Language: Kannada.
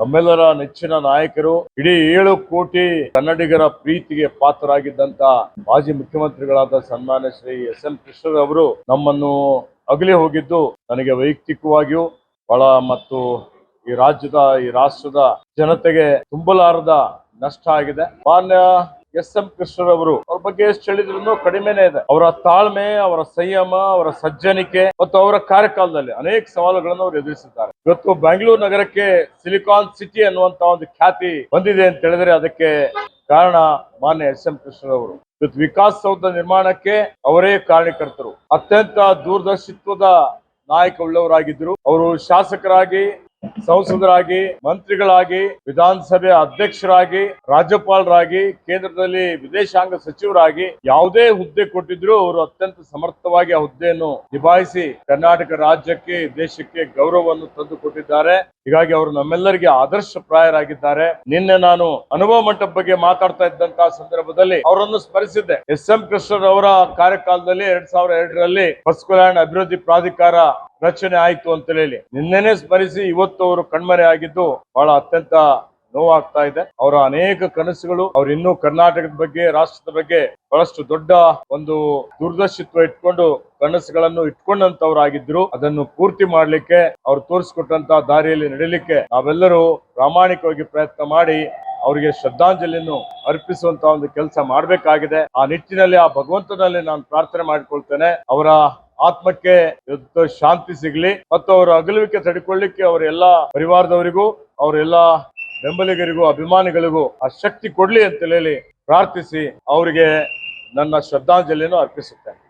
ನಮ್ಮೆಲ್ಲರ ನೆಚ್ಚಿನ ನಾಯಕರು ಇಡೀ ಏಳು ಕೋಟಿ ಕನ್ನಡಿಗರ ಪ್ರೀತಿಗೆ ಪಾತ್ರರಾಗಿದ್ದಂತ ಮಾಜಿ ಮುಖ್ಯಮಂತ್ರಿಗಳಾದ ಸನ್ಮಾನ್ಯ ಶ್ರೀ ಎಸ್ ಎಲ್ ಕೃಷ್ಣ ಅವರು ನಮ್ಮನ್ನು ಅಗಲಿ ಹೋಗಿದ್ದು ನನಗೆ ವೈಯಕ್ತಿಕವಾಗಿಯೂ ಬಹಳ ಮತ್ತು ಈ ರಾಜ್ಯದ, ಈ ರಾಷ್ಟ್ರದ ಜನತೆಗೆ ತುಂಬಲಾರದ ನಷ್ಟ ಆಗಿದೆ. ಮಾನ್ಯ ಎಸ್ ಎಂ ಕೃಷ್ಣರವರು ಅವ್ರ ಬಗ್ಗೆ ಎಷ್ಟು ಹೇಳಿದ್ರು ಕಡಿಮೆನೇ ಇದೆ. ಅವರ ತಾಳ್ಮೆ, ಅವರ ಸಂಯಮ, ಅವರ ಸಜ್ಜನಿಕೆ ಮತ್ತು ಅವರ ಕಾರ್ಯಕಾಲದಲ್ಲಿ ಅನೇಕ ಸವಾಲುಗಳನ್ನು ಅವರು ಎದುರಿಸಿದ್ದಾರೆ. ಇವತ್ತು ಬೆಂಗಳೂರು ನಗರಕ್ಕೆ ಸಿಲಿಕಾನ್ ಸಿಟಿ ಅನ್ನುವಂತ ಒಂದು ಖ್ಯಾತಿ ಬಂದಿದೆ ಅಂತ ಹೇಳಿದ್ರೆ ಅದಕ್ಕೆ ಕಾರಣ ಮಾನ್ಯ ಎಸ್ ಎಂ ಕೃಷ್ಣರವರು ಇವತ್ತು ವಿಕಾಸ್ ಸೌಧ ನಿರ್ಮಾಣಕ್ಕೆ ಅವರೇ ಕಾರಣಕರ್ತರು ಅತ್ಯಂತ ದೂರದರ್ಶಿತ್ವದ ನಾಯಕ ಉಳ್ಳವರಾಗಿದ್ದರು. ಅವರು ಶಾಸಕರಾಗಿ ಸಂಸದರಾಗಿ, ಮಂತ್ರಿಗಳಾಗಿ, ವಿಧಾನಸಭೆ ಅಧ್ಯಕ್ಷರಾಗಿ, ರಾಜ್ಯಪಾಲರಾಗಿ, ಕೇಂದ್ರದಲ್ಲಿ ವಿದೇಶಾಂಗ ಸಚಿವರಾಗಿ ಯಾವುದೇ ಹುದ್ದೆ ಕೊಟ್ಟಿದ್ರು ಅವರು ಅತ್ಯಂತ ಸಮರ್ಥವಾಗಿ ಆ ಹುದ್ದೆಯನ್ನು ನಿಭಾಯಿಸಿ ಕರ್ನಾಟಕ ರಾಜ್ಯಕ್ಕೆ, ದೇಶಕ್ಕೆ ಗೌರವವನ್ನು ತಂದು ಕೊಟ್ಟಿದ್ದಾರೆ ಹೀಗಾಗಿ ಅವರು ನಮ್ಮೆಲ್ಲರಿಗೆ ಆದರ್ಶಪ್ರಾಯರಾಗಿದ್ದಾರೆ ನಿನ್ನೆ ನಾನು ಅನುಭವ ಮಂಟಪ ಬಗ್ಗೆ ಮಾತಾಡ್ತಾ ಇದ್ದಂತಹ ಸಂದರ್ಭದಲ್ಲಿ ಅವರನ್ನು ಸ್ಮರಿಸಿದ್ದೆ. ಎಸ್ ಎಂ ಕೃಷ್ಣರವರ ಕಾರ್ಯಕಾಲದಲ್ಲಿ ಎರಡ್ ಸಾವಿರದ ಎರಡರಲ್ಲಿ ಬಸ್ ಕಲ್ಯಾಣ ಅಭಿವೃದ್ಧಿ ಪ್ರಾಧಿಕಾರ ರಚನೆ ಆಯ್ತು ಅಂತ ಹೇಳಿ ನಿನ್ನೆನೆ ಸ್ಮರಿಸಿ ಇವತ್ತು ಅವರು ಕಣ್ಮರೆ ಆಗಿದ್ದು ಬಹಳ ಅತ್ಯಂತ ನೋವಾಗ್ತಾ ಇದೆ. ಅವರ ಅನೇಕ ಕನಸುಗಳು, ಅವ್ರು ಇನ್ನೂ ಕರ್ನಾಟಕದ ಬಗ್ಗೆ, ರಾಷ್ಟ್ರದ ಬಗ್ಗೆ ಬಹಳಷ್ಟು ದೊಡ್ಡ ಒಂದು ದೂರದರ್ಶಿತ್ವ ಇಟ್ಕೊಂಡು, ಕನಸುಗಳನ್ನು ಇಟ್ಕೊಂಡಂತವರಾಗಿದ್ರು. ಅದನ್ನು ಪೂರ್ತಿ ಮಾಡ್ಲಿಕ್ಕೆ, ಅವ್ರು ತೋರಿಸ್ಕೊಟ್ಟಂತ ದಾರಿಯಲ್ಲಿ ನಡೀಲಿಕ್ಕೆ ನಾವೆಲ್ಲರೂ ಪ್ರಾಮಾಣಿಕವಾಗಿ ಪ್ರಯತ್ನ ಮಾಡಿ, ಅವರಿಗೆ ಶ್ರದ್ಧಾಂಜಲಿಯನ್ನು ಅರ್ಪಿಸುವಂತ ಒಂದು ಕೆಲಸ ಮಾಡಬೇಕಾಗಿದೆ. ಆ ನಿಟ್ಟಿನಲ್ಲಿ, ಆ ಭಗವಂತನಲ್ಲಿ ನಾನು ಪ್ರಾರ್ಥನೆ ಮಾಡಿಕೊಳ್ತೇನೆ. ಅವರ ಆತ್ಮಕ್ಕೆ ಶಾಂತಿ ಸಿಗಲಿ ಮತ್ತು ಅವರ ಅಗಲುವಿಕೆ ತಡೆಕೊಳ್ಳಿಕ್ಕೆ ಅವರ ಎಲ್ಲಾ ಪರಿವಾರದವರಿಗೂ, ಅವರ ಎಲ್ಲಾ ಬೆಂಬಲಿಗರಿಗೂ, ಅಭಿಮಾನಿಗಳಿಗೂ ಆ ಶಕ್ತಿ ಕೊಡ್ಲಿ ಅಂತ ಹೇಳಿ ಪ್ರಾರ್ಥಿಸಿ ಅವರಿಗೆ ನನ್ನ ಶ್ರದ್ಧಾಂಜಲಿಯನ್ನು ಅರ್ಪಿಸುತ್ತೇನೆ.